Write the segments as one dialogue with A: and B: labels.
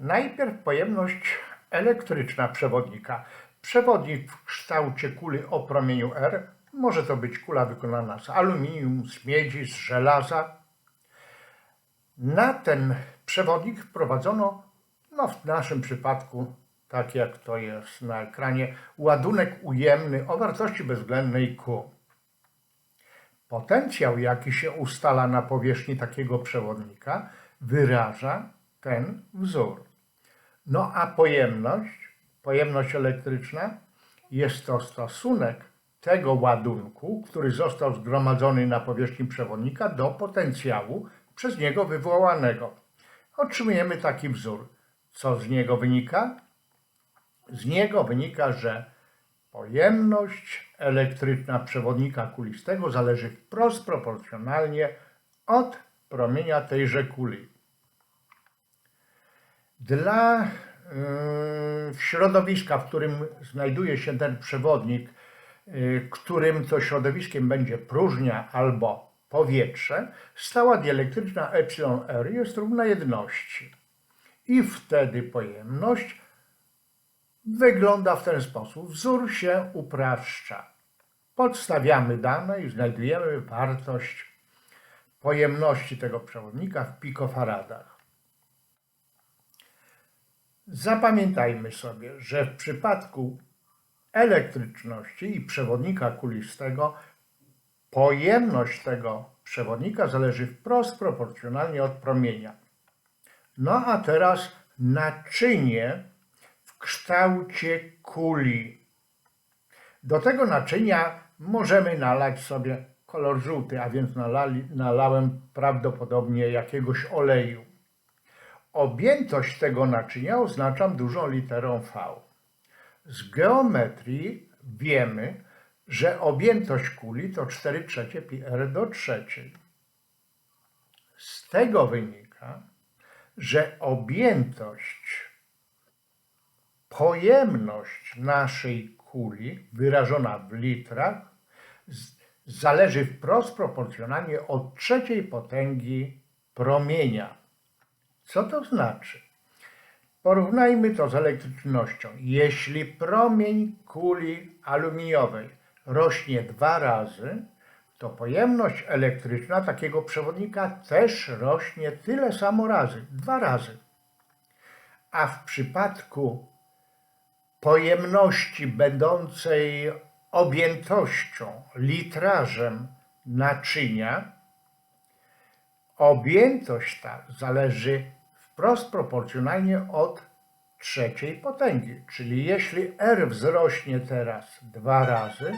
A: Najpierw pojemność elektryczna przewodnika. Przewodnik w kształcie kuli o promieniu R może to być kula wykonana z aluminium, z miedzi, z żelaza. Na ten przewodnik wprowadzono, no w naszym przypadku, tak jak to jest na ekranie, ładunek ujemny o wartości bezwzględnej Q. Potencjał, jaki się ustala na powierzchni takiego przewodnika, wyraża ten wzór. No a pojemność, pojemność elektryczna, jest to stosunek tego ładunku, który został zgromadzony na powierzchni przewodnika do potencjału przez niego wywołanego. Otrzymujemy taki wzór. Co z niego wynika? Z niego wynika, że pojemność elektryczna przewodnika kulistego zależy wprost proporcjonalnie od promienia tejże kuli. Dla yy, środowiska, w którym znajduje się ten przewodnik, yy, którym to środowiskiem będzie próżnia albo powietrze, stała dielektryczna εr jest równa jedności. I wtedy pojemność wygląda w ten sposób. Wzór się upraszcza. Podstawiamy dane i znajdujemy wartość pojemności tego przewodnika w pikofaradach. Zapamiętajmy sobie, że w przypadku elektryczności i przewodnika kulistego pojemność tego przewodnika zależy wprost proporcjonalnie od promienia. No a teraz naczynie w kształcie kuli. Do tego naczynia możemy nalać sobie kolor żółty, a więc nalali, nalałem prawdopodobnie jakiegoś oleju. Objętość tego naczynia oznaczam dużą literą V. Z geometrii wiemy, że objętość kuli to 4 trzecie pi r do trzeciej. Z tego wynika, że objętość, pojemność naszej kuli wyrażona w litrach zależy wprost proporcjonalnie od trzeciej potęgi promienia. Co to znaczy? Porównajmy to z elektrycznością. Jeśli promień kuli aluminiowej rośnie dwa razy, to pojemność elektryczna takiego przewodnika też rośnie tyle samo razy, dwa razy. A w przypadku pojemności będącej objętością, litrażem naczynia, objętość ta zależy wprost proporcjonalnie od trzeciej potęgi. Czyli jeśli R wzrośnie teraz dwa razy,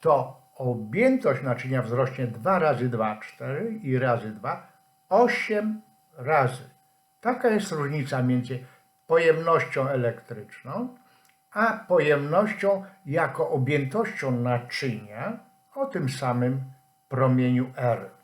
A: to objętość naczynia wzrośnie 2 razy 2, 4 i razy 2, 8 razy. Taka jest różnica między pojemnością elektryczną, a pojemnością jako objętością naczynia o tym samym promieniu R.